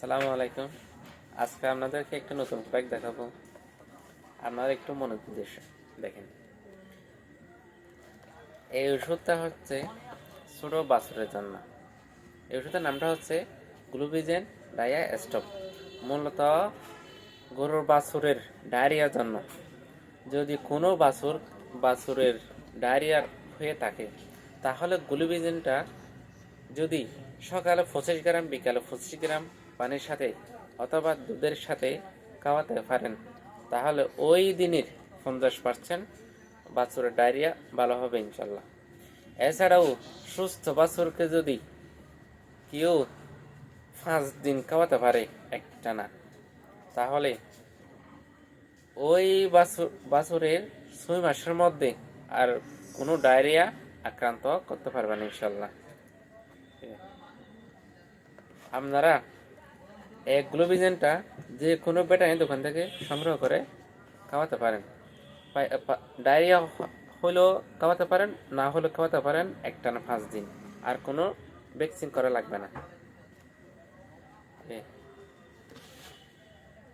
আসসালামু আলাইকুম। আজকে আপনাদেরকে একটা নতুন প্যাক দেখাবো। আপনারা একটু মনোনিবেশ দেখেন। এই ওষুধটা হচ্ছে ছোট বাছুরের জন্য। এই ওষুধের নামটা হচ্ছে গ্লুবিজেন ডায়া স্টপ মূলত গরুর বাছুরের ডায়রিয়ার জন্য। যদি কোনো বাছুর বাছুরের ডায়রিয়া হয়ে থাকে, তাহলে গ্লুবিজেনটা যদি সকালে পঁচিশ গ্রাম, বিকালে পঁচিশ গ্রাম পানির সাথে অথবা দুধের সাথে খাওয়াতে পারেন, তাহলে ওই দিনের পঞ্চাশ পার্সেন্ট বাছুরের ডায়রিয়া ভালো হবে ইনশাল্লাহ এছাড়াও সুস্থ বাছুরকে যদি কেউ পাঁচ দিন খাওয়াতে পারে একটানা, তাহলে ওই বাছুর, বাছুরের ছয় মাসের মধ্যে আর কোনো ডায়রিয়া আক্রান্ত করতে পারবেন ইনশাল্লাহ আপনারা এই গ্লোবিজেনটা যে কোনো বেটাই দোকান থেকে সংগ্রহ করে খাওয়াতে পারেন। ডায়রিয়া হলেও খাওয়াতে পারেন, না হলেও খাওয়াতে পারেন একটা না পাঁচ দিন। আর কোনো ভ্যাকসিন করা লাগবে না।